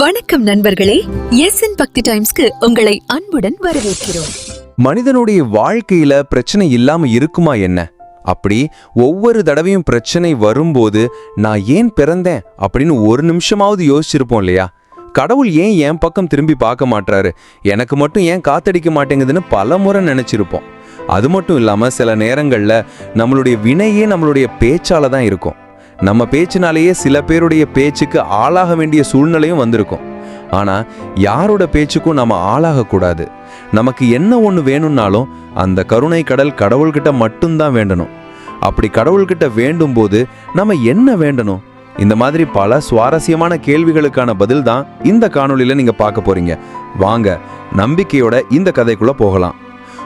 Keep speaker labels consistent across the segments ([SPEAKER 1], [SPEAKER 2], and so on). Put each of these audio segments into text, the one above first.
[SPEAKER 1] வணக்கம் நண்பர்களே. S N பக்தி டைம்ஸ்க்கு உங்களை அன்புடன் வரவேற்கிறோம்.
[SPEAKER 2] மனிதனுடைய வாழ்க்கையில பிரச்சனை இல்லாம இருக்குமா என்ன? அப்படி ஒவ்வொரு தடவையும் பிரச்சனை வரும்போது நான் ஏன் பிறந்தேன்? அப்படின்னு ஒரு நிமிஷமாவது யோசிச்சிருப்போம் இல்லையா? கடவுள் ஏன் என் பக்கம் திரும்பி பார்க்க மாட்றாரு? எனக்கு மட்டும் ஏன் காத்தடிக்க மாட்டேங்குதுன்னு பல முறை நினைச்சிருப்போம். அது மட்டும் இல்லாம சில நேரங்கள்ல நம்மளுடைய வினையே நம்மளுடைய பேச்சால தான் இருக்கும். நம்ம பேச்சினாலேயே சில பேருடைய பேச்சுக்கு ஆளாக வேண்டிய சூழ்நிலையும் வந்திருக்கும். ஆனால் யாரோட பேச்சுக்கும் நம்ம ஆளாகக்கூடாது நமக்கு என்ன ஒன்று வேணும்னாலும் அந்த கருணை கடல் கடவுள்கிட்ட மட்டும்தான் வேண்டணும். அப்படி கடவுள்கிட்ட வேண்டும் போது நம்ம என்ன வேண்டணும்? இந்த மாதிரி பல சுவாரஸ்யமான கேள்விகளுக்கான பதில் தான் இந்த காணொலியில் நீங்கள் பார்க்க போறீங்க. வாங்க நம்பிக்கையோட இந்த கதைக்குள்ளே போகலாம்.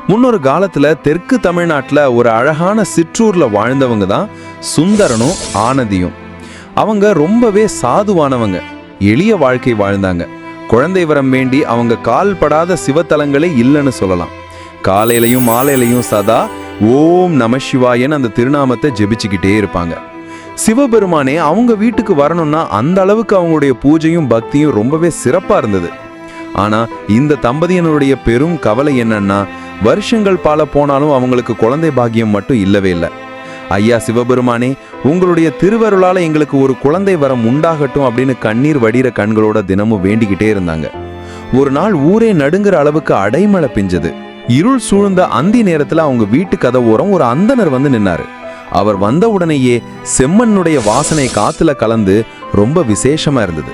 [SPEAKER 2] முன்னொரு காலத்துல தெற்கு தமிழ்நாட்டுல ஒரு அழகான சிற்றூர்ல வாழ்ந்தவங்க தான் சுந்தரனும் ஆனந்தியும். அவங்க ரொம்பவே சாதுவானவங்க. எளிய வாழ்க்கை வாழ்ந்தாங்க. குழந்தை வரம் வேண்டி அவங்க கால்படாத சிவத்தலங்களே இல்லைன்னு சொல்லலாம். காலையிலையும் மாலையிலையும் சதா ஓம் நம சிவாயன்னு அந்த திருநாமத்தை ஜெபிச்சுக்கிட்டே இருப்பாங்க. சிவபெருமானே அவங்க வீட்டுக்கு வரணும்னா அந்த அளவுக்கு அவங்களுடைய பூஜையும் பக்தியும் ரொம்பவே சிறப்பாக இருந்தது. ஆனால் இந்த தம்பதியினருடைய பெரும் கவலை என்னன்னா வருஷங்கள் பால போனாலும் அவங்களுக்கு குழந்தை பாக்கியம் மட்டும் இல்லவே இல்லை. ஐயா சிவபெருமானே உங்களுடைய திருவருளால எங்களுக்கு ஒரு குழந்தை வரம் உண்டாகட்டும் அப்படின்னு கண்ணீர் வடிகிற கண்களோட தினமும் வேண்டிக்கிட்டே இருந்தாங்க. ஒரு நாள் ஊரே நடுங்குற அளவுக்கு அடைமழை பிஞ்சது. இருள் சூழ்ந்த அந்தி நேரத்துல அவங்க வீட்டு கதவோரம் ஒரு அந்தனர் வந்து நின்னாரு. அவர் வந்த உடனேயே செம்மண்ணுடைய வாசனை காத்துல கலந்து ரொம்ப விசேஷமா இருந்தது.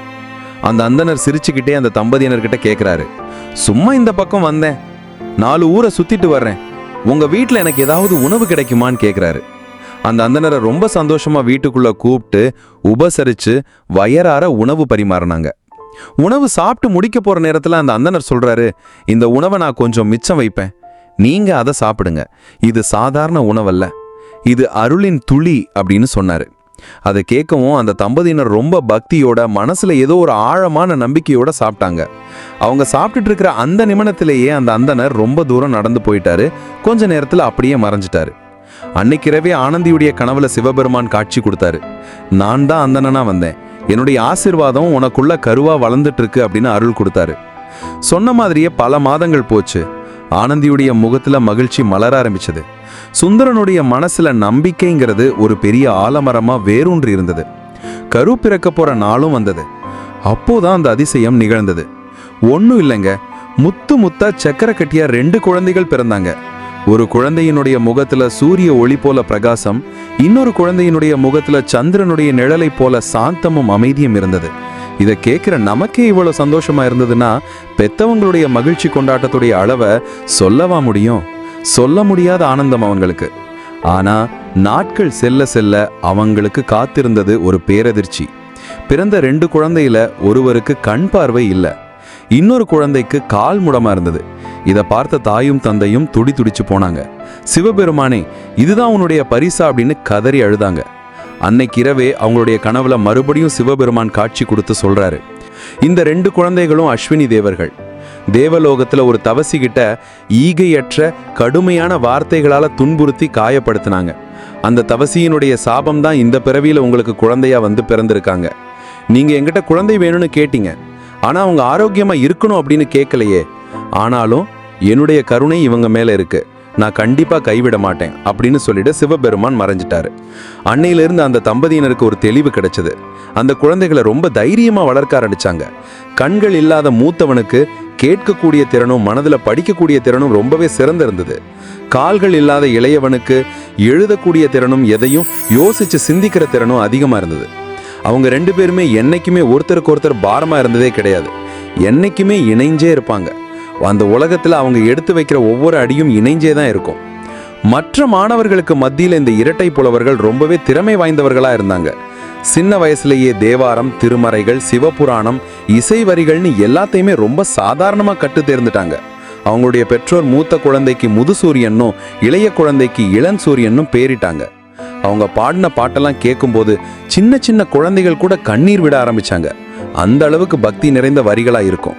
[SPEAKER 2] அந்த அந்தனர் சிரிச்சுக்கிட்டே அந்த தம்பதியினர்கிட்ட கேட்கிறாரு சும்மா இந்த பக்கம் வந்தேன். நாலு ஊரை சுத்திட்டு வர்றேன். உங்க வீட்டில் எனக்கு ஏதாவது உணவு கிடைக்குமான்னு கேக்குறாரு. அந்த அந்தனரை ரொம்ப சந்தோஷமா வீட்டுக்குள்ள கூப்பிட்டு உபசரிச்சு வயறார உணவு பரிமாறினாங்க. உணவு சாப்பிட்டு முடிக்க போற நேரத்துல அந்த அந்தனர் சொல்றாரு இந்த உணவை நான் கொஞ்சம் மிச்சம் வைப்பேன். நீங்க அதை சாப்பிடுங்க. இது சாதாரண உணவல்ல. இது அருளின் துளி அப்படின்னு சொன்னாரு. அதை கேட்கவும் அந்த தம்பதியினர் ரொம்ப பக்தியோட மனசுல ஏதோ ஒரு ஆழமான நம்பிக்கையோட சாப்பிட்டாங்க. அவங்க சாப்பிட்டுட்டு இருக்கிற அந்த நிமிடத்திலேயே அந்த அந்தனர் ரொம்ப தூரம் நடந்து போயிட்டாரு. கொஞ்ச நேரத்தில் அப்படியே மறைஞ்சிட்டாரு. அன்னைக்கிரவே ஆனந்தியுடைய கனவுல சிவபெருமான் காட்சி கொடுத்தாரு. நான் தான் அந்தனா வந்தேன். என்னுடைய ஆசிர்வாதம் உனக்குள்ள கருவா வளர்ந்துட்டு இருக்கு அப்படின்னு அருள் கொடுத்தாரு. சொன்ன மாதிரியே பல மாதங்கள் போச்சு. ஆனந்தியுடைய முகத்துல மகிழ்ச்சி மலர ஆரம்பிச்சது. சுந்தரனுடைய மனசுல நம்பிக்கைங்கிறது ஒரு பெரிய ஆலமரமா வேரூன்றி இருந்தது. கரு பிறக்க போற நாளும் வந்தது. அப்போதான் அந்த அதிசயம் நிகழ்ந்தது. ஒன்றும் இல்லைங்க. முத்து முத்தா சக்கர கட்டியா ரெண்டு குழந்தைகள் பிறந்தாங்க. ஒரு குழந்தையினுடைய முகத்துல சூரிய ஒளி போல பிரகாசம் இன்னொரு குழந்தையினுடைய முகத்துல சந்திரனுடைய நிழலை போல சாந்தமும் அமைதியும் இருந்தது. இதை கேட்குற நமக்கே இவ்வளோ சந்தோஷமா இருந்ததுன்னா பெத்தவங்களுடைய மகிழ்ச்சி கொண்டாட்டத்துடைய அளவை சொல்லவா முடியும்? சொல்ல முடியாத ஆனந்தம் அவங்களுக்கு. ஆனா நாட்கள் செல்ல செல்ல அவங்களுக்கு காத்திருந்தது ஒரு பேரதிர்ச்சி. பிறந்த ரெண்டு குழந்தையில ஒருவருக்கு கண் பார்வை இல்லை. இன்னொரு குழந்தைக்கு கால் முடமா இருந்தது. இதை பார்த்த தாயும் தந்தையும் துடி துடிச்சு போனாங்க. சிவபெருமானே இதுதான் உன்னுடைய பரிசா அப்படின்னு கதறி அழுதாங்க. அன்னைக்கு இரவே அவங்களுடைய கனவுல மறுபடியும் சிவபெருமான் காட்சி கொடுத்து சொல்றாரு. இந்த ரெண்டு குழந்தைகளும் அஸ்வினி தேவர்கள். தேவலோகத்துல ஒரு தவசிகிட்ட ஈகையற்ற கடுமையான வார்த்தைகளால துன்புறுத்தி காயப்படுத்தினாங்க. அந்த தவசியினுடைய சாபம் தான் இந்த பிறவியில உங்களுக்கு குழந்தையா வந்து பிறந்திருக்காங்க. நீங்க எங்கிட்ட குழந்தை வேணும்னு கேட்டீங்க. ஆனா அவங்க ஆரோக்கியமா இருக்கணும் அப்படின்னு கேட்கலையே ஆனாலும் என்னுடைய கருணை இவங்க மேல இருக்குது நான் கண்டிப்பாக கைவிட மாட்டேன் அப்படின்னு சொல்லிட்டு சிவபெருமான் மறைஞ்சிட்டாரு. அன்னையிலிருந்து அந்த தம்பதியினருக்கு ஒரு தெளிவு கிடைச்சது. அந்த குழந்தைகளை ரொம்ப தைரியமாக வளர்க்க ஆரம்பிச்சாங்க. கண்கள் இல்லாத மூத்தவனுக்கு கேட்கக்கூடிய திறனும் மனதில் படிக்கக்கூடிய திறனும் ரொம்பவே சிறந்திருந்தது. கால்கள் இல்லாத இளையவனுக்கு எழுதக்கூடிய திறனும் எதையும் யோசிச்சு சிந்திக்கிற திறனும் அதிகமாக இருந்தது. அவங்க ரெண்டு பேருமே என்னைக்குமே ஒருத்தருக்கு ஒருத்தர் பாரமாக இருந்ததே கிடையாது. என்னைக்குமே இணைஞ்சே இருப்பாங்க. அந்த உலகத்தில் அவங்க எடுத்து வைக்கிற ஒவ்வொரு அடியும் இணைஞ்சே தான் இருக்கும். மற்ற மாணவர்களுக்கு மத்தியில் இந்த இரட்டை புலவர்கள் ரொம்பவே திறமை வாய்ந்தவர்களாக இருந்தாங்க. சின்ன வயசுலேயே தேவாரம் திருமறைகள் சிவபுராணம் இசை வரிகள்னு எல்லாத்தையுமே ரொம்ப சாதாரணமாக கட்டு தேர்ந்துட்டாங்க. அவங்களுடைய பெற்றோர் மூத்த குழந்தைக்கு முதுசூரியனும் இளைய குழந்தைக்கு இளன் சூரியனும் பேரிட்டாங்க. அவங்க பாடின பாட்டெல்லாம் கேட்கும்போது சின்ன சின்ன குழந்தைகள் கூட கண்ணீர் விட ஆரம்பிச்சாங்க. அந்த அளவுக்கு பக்தி நிறைந்த வரிகளாக இருக்கும்.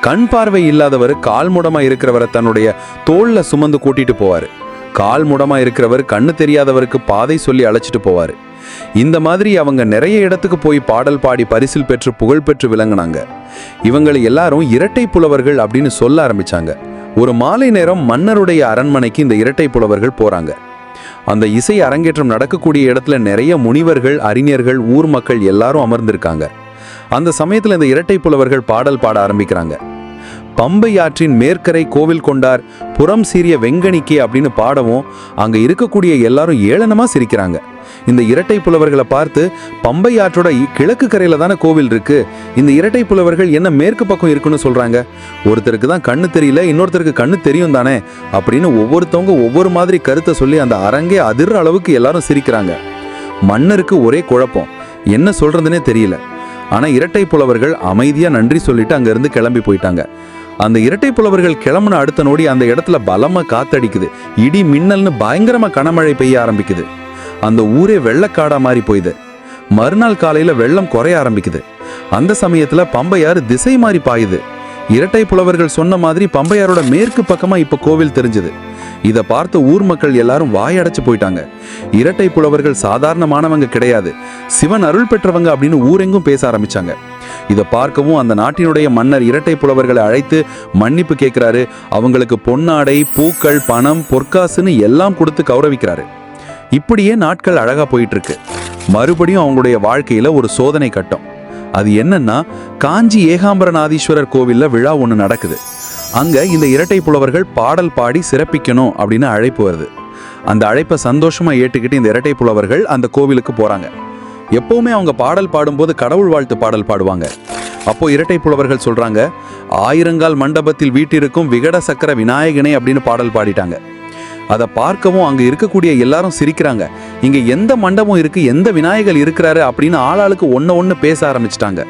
[SPEAKER 2] கண் பார்வை இல்லாதவர் கால் முடமா இருக்கிறவரை தன்னுடைய தோல்ல சுமந்து கூட்டிட்டு போவாரு. கால் முடமா இருக்கிறவர் கண்ணு தெரியாதவருக்கு பாதை சொல்லி அழைச்சிட்டு போவாரு. இந்த மாதிரி அவங்க நிறைய இடத்துக்கு போய் பாடல் பாடி பரிசில் பெற்று புகழ் பெற்று விளங்குனாங்க. இவங்களை எல்லாரும் இரட்டை புலவர்கள் அப்படின்னு சொல்ல ஆரம்பிச்சாங்க. ஒரு மாலை நேரம் மன்னருடைய அரண்மனைக்கு இந்த இரட்டை புலவர்கள் போறாங்க. அந்த இசை அரங்கேற்றம் நடக்கக்கூடிய இடத்துல நிறைய முனிவர்கள் அறிஞர்கள் ஊர் மக்கள் எல்லாரும் அமர்ந்திருக்காங்க. அந்த சமயத்தில் இந்த இரட்டை புலவர்கள் பாடல் பாட ஆரம்பிக்கிறாங்க. பம்பை ஆற்றின் மேற்கரை கோவில் கொண்டார் புறம் சீரிய வெங்கணிக்கே அப்படின்னு பாடவும் அங்க இருக்கக்கூடிய எல்லாரும் ஏளனமா சிரிக்கிறாங்க. இந்த இரட்டை புலவர்களை பார்த்து பம்பை ஆற்றோட இ- கிழக்கு கரையில தானே கோவில் இருக்கு இந்த இரட்டை புலவர்கள் என்ன மேற்கு பக்கம் இருக்குன்னு சொல்றாங்க? ஒருத்தருக்கு தான் கண்ணு தெரியல இன்னொருத்தருக்கு கண்ணு தெரியும் தானே அப்படின்னு ஒவ்வொருத்தவங்க ஒவ்வொரு மாதிரி கருத்தை சொல்லி அந்த அரங்கே அதிர்ற அளவுக்கு எல்லாரும் சிரிக்கிறாங்க. மன்னருக்கு ஒரே குழப்பம் என்ன சொல்கிறதுனே தெரியல. ஆனா இரட்டை புலவர்கள் அமைதியா நன்றி சொல்லிட்டு அங்கேருந்து கிளம்பி போயிட்டாங்க. அந்த இரட்டை புலவர்கள் கிளம்புன அடுத்த நோடி அந்த இடத்துல பலமா காத்தடிக்குது. இடி மின்னல்னு பயங்கரமா கனமழை பெய்ய ஆரம்பிக்குது. அந்த ஊரே வெள்ளக்காடா மாறி போயுது. மறுநாள் காலையில வெள்ளம் குறைய ஆரம்பிக்குது. அந்த சமயத்துல பம்பையாறு திசை மாறி பாயுது. இரட்டை புலவர்கள் சொன்ன மாதிரி பம்பையாரோட மேற்கு பக்கமா இப்போ கோவில் தெரிஞ்சுது. இதை பார்த்த ஊர் மக்கள் எல்லாரும் வாயடைச்சு போயிட்டாங்க. இரட்டை புலவர்கள் சாதாரணமானவங்க கிடையாது. சிவன் அருள் பெற்றவங்க அப்படின்னு ஊரெங்கும் பேச ஆரம்பிச்சாங்க. இதை பார்க்கவும் அந்த நாட்டினுடைய மன்னர் இரட்டை புலவர்களை அழைத்து மன்னிப்பு கேட்கிறாரு. அவங்களுக்கு பொன்னாடை பூக்கள் பணம் பொற்காசுன்னு எல்லாம் கொடுத்து கௌரவிக்கிறாரு. இப்படியே நாட்கள் அழகா போயிட்டு இருக்கு மறுபடியும் அவங்களுடைய வாழ்க்கையில ஒரு சோதனை கட்டம். அது என்னன்னா காஞ்சி ஏகாம்பரநாதீஸ்வரர் கோவில்ல விழா ஒன்று நடக்குது. அங்க இந்த இரட்டை புலவர்கள் பாடல் பாடி சிறப்பிக்கணும் அப்படின்னு அழைப்பு வருது. அந்த அழைப்பை சந்தோஷமா ஏற்றுக்கிட்டு இந்த இரட்டை புலவர்கள் அந்த கோவிலுக்கு போறாங்க. எப்பவுமே அவங்க பாடல் பாடும்போது கடவுள் வாழ்த்து பாடல் பாடுவாங்க. அப்போ இரட்டை புலவர்கள் சொல்றாங்க ஆயிரங்கால் மண்டபத்தில் வீட்டிருக்கும் விகட சக்கர விநாயகனே அப்படின்னு பாடல் பாடிட்டாங்க. அதை பார்க்கவும் அங்க இருக்கக்கூடிய எல்லாரும் சிரிக்கிறாங்க. இங்க எந்த மண்டபம் இருக்கு எந்த விநாயகர் இருக்கிறாரு அப்படின்னு ஆளாளுக்கு ஒன்று ஒன்று பேச ஆரம்பிச்சிட்டாங்க.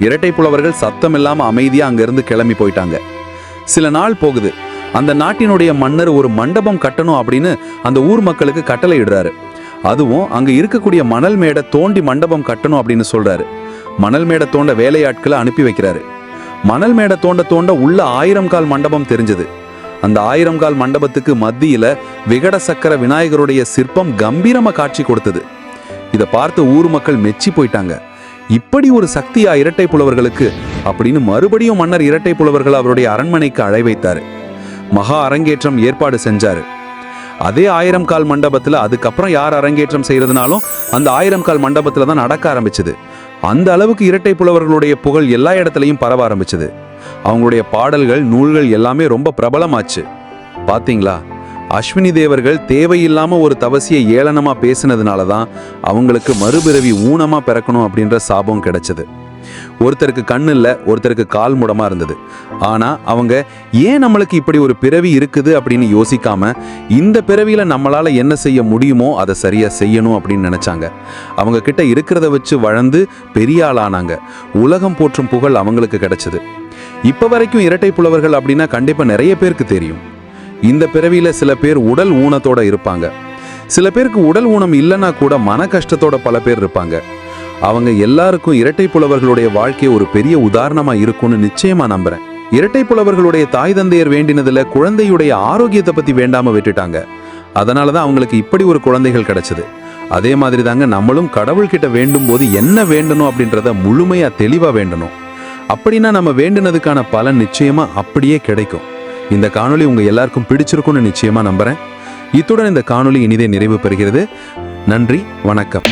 [SPEAKER 2] இரட்டை புலவர்கள் சத்தம் இல்லாம அமைதியா அங்கிருந்து கிளம்பி போயிட்டாங்க. சில நாள் போகுது. அந்த நாட்டினுடைய மன்னர் ஒரு மண்டபம் கட்டணும் அப்படின்னு அந்த ஊர் மக்களுக்கு கட்டளை இடுறாரு அதுவும் அங்கே இருக்கக்கூடிய மணல் மேடை தோண்டி மண்டபம் கட்டணும் அப்படின்னு சொல்றாரு. மணல் மேடை தோண்ட வேலையாட்களை அனுப்பி வைக்கிறாரு. மணல் மேடை தோண்ட தோண்ட உள்ள ஆயிரம் கால் மண்டபம் தெரிஞ்சது. அந்த ஆயிரம் கால் மண்டபத்துக்கு மத்தியில விகட சக்கர விநாயகருடைய சிற்பம் கம்பீரமா காட்சி கொடுத்தது. இதை பார்த்து ஊர் மக்கள் மெச்சி போயிட்டாங்க. இப்படி ஒரு சக்தியா இரட்டை புலவர்களுக்கு அப்படின்னு மறுபடியும் மன்னர் இரட்டை புலவர்கள் அவருடைய அரண்மனைக்கு அழைவைத்தார் மகா அரங்கேற்றம் ஏற்பாடு செஞ்சார். அதே ஆயிரம் கால் மண்டபத்தில் அதுக்கப்புறம் யார் அரங்கேற்றம் செய்கிறதுனாலும் அந்த ஆயிரம் கால் மண்டபத்தில் தான் நடக்க ஆரம்பிச்சது. அந்த அளவுக்கு இரட்டை புலவர்களுடைய புகழ் எல்லா இடத்துலையும் பரவ ஆரம்பிச்சது. அவங்களுடைய பாடல்கள் நூல்கள் எல்லாமே ரொம்ப பிரபலமாச்சு. பார்த்தீங்களா அஸ்வினி தேவர்கள் தேவையில்லாமல் ஒரு தவசியை ஏளனமாக பேசினதுனால தான் அவங்களுக்கு மறுபிறவி ஊனமாக பிறக்கணும் அப்படின்ற சாபம் கிடைச்சது. ஒருத்தருக்கு கண் இல்ல ஒருத்தருக்கு கால் முடமா இருந்தது. ஆனா அவங்க ஏன் நம்மளுக்கு இப்படி ஒரு பிறவி இருக்குது? அப்படின்னு யோசிக்காம இந்த பிறவியில நம்மளால என்ன செய்ய முடியுமோ அதை சரியா செய்யணும் அப்படின்னு நினைச்சாங்க. அவங்க கிட்ட இருக்கிறத வச்சு வளர்ந்து பெரிய ஆளானாங்க. உலகம் போற்றும் புகழ் அவங்களுக்கு கிடைச்சது. இப்ப வரைக்கும் இரட்டை புலவர்கள் அப்படின்னா கண்டிப்பா நிறைய பேருக்கு தெரியும். இந்த பிறவியில சில பேர் உடல் ஊனத்தோட இருப்பாங்க. சில பேருக்கு உடல் ஊனம் இல்லைன்னா கூட மன கஷ்டத்தோட பல பேர் இருப்பாங்க. அவங்க எல்லாருக்கும் இரட்டை புலவர்களுடைய வாழ்க்கை ஒரு பெரிய உதாரணமா இருக்கும்னு நிச்சயமா நம்புறேன். இரட்டை புலவர்களுடைய தாய் தந்தையர் வேண்டினதுல குழந்தையுடைய ஆரோக்கியத்தை பத்தி வேண்டாம விட்டுட்டாங்க. அதனால தான் அவங்களுக்கு இப்படி ஒரு குழந்தைகள் கிடைச்சது. அதே மாதிரி தாங்க நம்மளும் கடவுள்கிட்ட வேண்டும் போது என்ன வேண்டணும் அப்படின்றத முழுமையா தெளிவா வேண்டணும். அப்படின்னா நம்ம வேண்டினதுக்கான பலன் நிச்சயமா அப்படியே கிடைக்கும். இந்த காணொலி உங்க எல்லாருக்கும் பிடிச்சிருக்கும்னு நிச்சயமா நம்புறேன். இத்துடன் இந்த காணொலி இனிதே நிறைவு பெறுகிறது. நன்றி வணக்கம்.